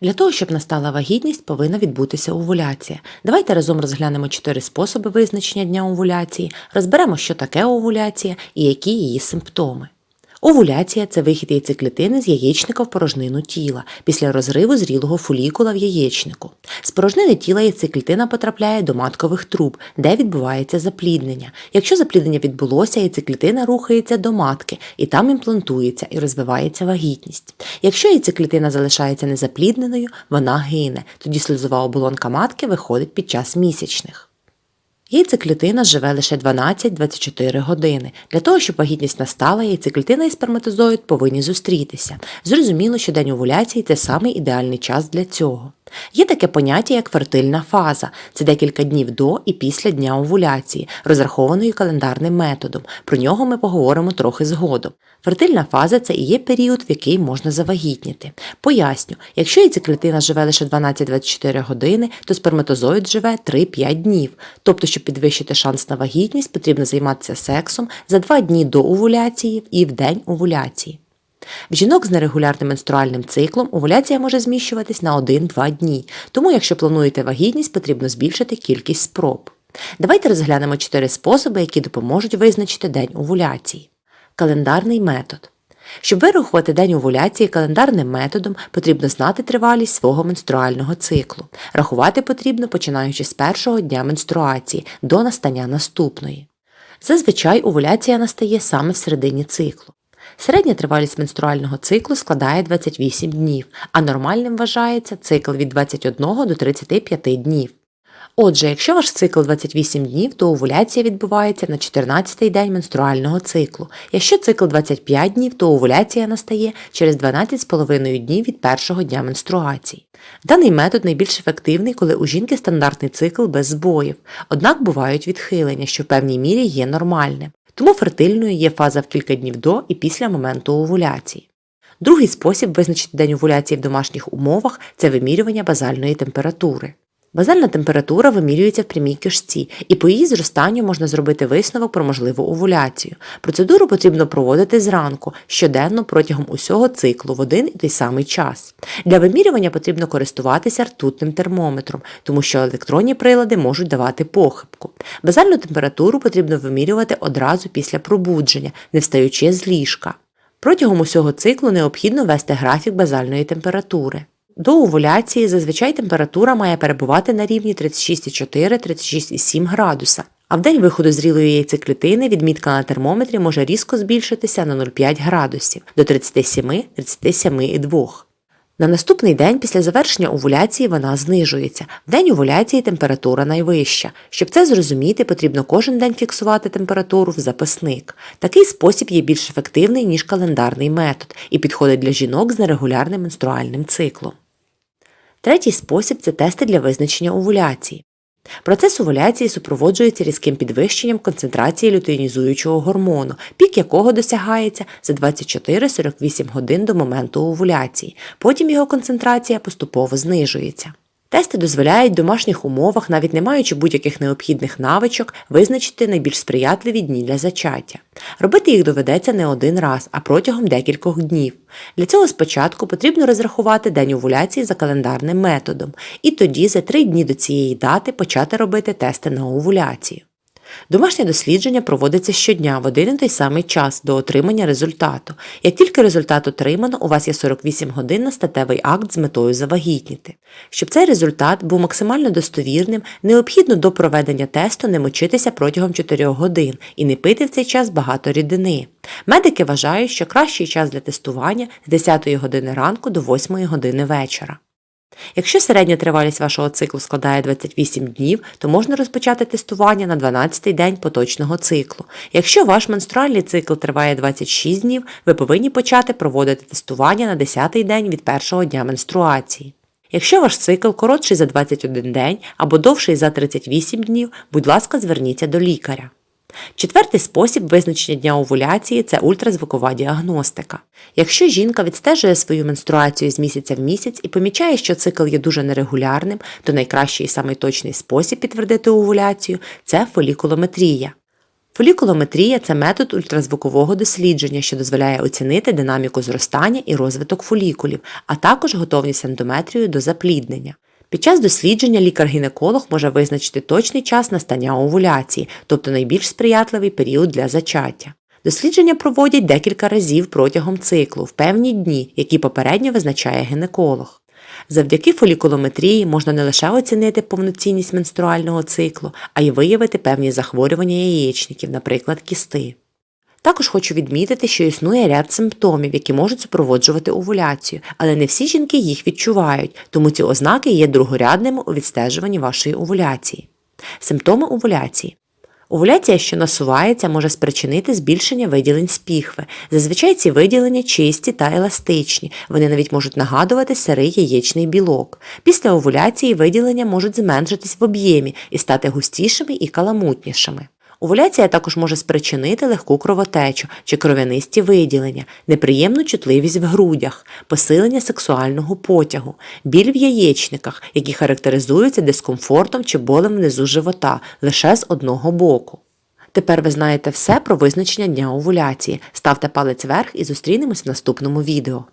Для того, щоб настала вагітність, повинна відбутися овуляція. Давайте разом розглянемо чотири способи визначення дня овуляції, розберемо, що таке овуляція і які її симптоми. Овуляція це вихід яйцеклітини з яєчника в порожнину тіла після розриву зрілого фолікула в яєчнику. З порожнини тіла яйцеклітина потрапляє до маткових труб, де відбувається запліднення. Якщо запліднення відбулося, яйцеклітина рухається до матки і там імплантується і розвивається вагітність. Якщо яйцеклітина залишається незаплідненою, вона гине, тоді сльозова оболонка матки виходить під час місячних. Яйцеклітина живе лише 12-24 години. Для того, щоб вагітність настала, яйцеклітина і сперматозоїд повинні зустрітися. Зрозуміло, що день овуляції це самий ідеальний час для цього. Є таке поняття, як фертильна фаза це декілька днів до і після дня овуляції, розрахованої календарним методом. Про нього ми поговоримо трохи згодом. Фертильна фаза це і є період, в який можна завагітніти. Поясню, якщо яйцеклітина живе лише 12-24 години, то сперматозоїд живе 3-5 днів. Тобто, щоб підвищити шанс на вагітність, потрібно займатися сексом за 2 дні до овуляції і в день овуляції. В жінок з нерегулярним менструальним циклом овуляція може зміщуватись на 1-2 дні, тому якщо плануєте вагітність, потрібно збільшити кількість спроб. Давайте розглянемо 4 способи, які допоможуть визначити день овуляції. Календарний метод. Щоб вирахувати день овуляції календарним методом, потрібно знати тривалість свого менструального циклу. Рахувати потрібно починаючи з першого дня менструації до настання наступної. Зазвичай овуляція настає саме в середині циклу. Середня тривалість менструального циклу складає 28 днів, а нормальним вважається цикл від 21 до 35 днів. Отже, якщо ваш цикл 28 днів, то овуляція відбувається на 14-й день менструального циклу. Якщо цикл 25 днів, то овуляція настає через 12,5 днів від першого дня менструації. Даний метод найбільш ефективний, коли у жінки стандартний цикл без збоїв, однак бувають відхилення, що в певній мірі є нормальним. Тому фертильною є фаза в кілька днів до і після моменту овуляції. Другий спосіб визначити день овуляції в домашніх умовах це вимірювання базальної температури. Базальна температура вимірюється в прямій кишці, і по її зростанню можна зробити висновок про можливу овуляцію. Процедуру потрібно проводити зранку, щоденно протягом усього циклу в один і той самий час. Для вимірювання потрібно користуватися ртутним термометром, тому що електронні прилади можуть давати похибку. Базальну температуру потрібно вимірювати одразу після пробудження, не встаючи з ліжка. Протягом усього циклу необхідно вести графік базальної температури. До овуляції зазвичай температура має перебувати на рівні 36,4-36,7 градуса, а в день виходу зрілої яйцеклітини відмітка на термометрі може різко збільшитися на 0,5 градусів до 37-37,2. На наступний день після завершення овуляції вона знижується. В день овуляції температура найвища. Щоб це зрозуміти, потрібно кожен день фіксувати температуру в записник. Такий спосіб є більш ефективний, ніж календарний метод, і підходить для жінок з нерегулярним менструальним циклом. Третій спосіб це тести для визначення овуляції. Процес овуляції супроводжується різким підвищенням концентрації лютеїнізуючого гормону, пік якого досягається за 24-48 годин до моменту овуляції. Потім його концентрація поступово знижується. Тести дозволяють в домашніх умовах, навіть не маючи будь-яких необхідних навичок, визначити найбільш сприятливі дні для зачаття. Робити їх доведеться не один раз, а протягом декількох днів. Для цього спочатку потрібно розрахувати день овуляції за календарним методом, і тоді за три дні до цієї дати почати робити тести на овуляцію. Домашнє дослідження проводиться щодня в один і той самий час до отримання результату. Як тільки результат отримано, у вас є 48 годин на статевий акт з метою завагітніти. Щоб цей результат був максимально достовірним, необхідно до проведення тесту не мочитися протягом 4 годин і не пити в цей час багато рідини. Медики вважають, що кращий час для тестування з 10 години ранку до 8 години вечора. Якщо середня тривалість вашого циклу складає 28 днів, то можна розпочати тестування на 12-й день поточного циклу. Якщо ваш менструальний цикл триває 26 днів, ви повинні почати проводити тестування на 10-й день від першого дня менструації. Якщо ваш цикл коротший за 21 день або довший за 38 днів, будь ласка, зверніться до лікаря. Четвертий спосіб визначення дня овуляції це ультразвукова діагностика. Якщо жінка відстежує свою менструацію з місяця в місяць і помічає, що цикл є дуже нерегулярним, то найкращий і самий точний спосіб підтвердити овуляцію це фолікулометрія. Фолікулометрія це метод ультразвукового дослідження, що дозволяє оцінити динаміку зростання і розвиток фолікулів, а також готовність ендометрію до запліднення. Під час дослідження лікар-гінеколог може визначити точний час настання овуляції, тобто найбільш сприятливий період для зачаття. Дослідження проводять декілька разів протягом циклу в певні дні, які попередньо визначає гінеколог. Завдяки фолікулометрії можна не лише оцінити повноцінність менструального циклу, а й виявити певні захворювання яєчників, наприклад, кісти. Також хочу відмітити, що існує ряд симптомів, які можуть супроводжувати овуляцію, але не всі жінки їх відчувають, тому ці ознаки є другорядними у відстежуванні вашої овуляції. Симптоми овуляції. Овуляція, що насувається, може спричинити збільшення виділень з піхви. Зазвичай ці виділення чисті та еластичні, вони навіть можуть нагадувати сирий яєчний білок. Після овуляції виділення можуть зменшитись в об'ємі і стати густішими і каламутнішими. Овуляція також може спричинити легку кровотечу чи кров'янисті виділення, неприємну чутливість в грудях, посилення сексуального потягу, біль в яєчниках, які характеризуються дискомфортом чи болем внизу живота лише з одного боку. Тепер ви знаєте все про визначення дня овуляції. Ставте палець вверх і зустрінемось в наступному відео.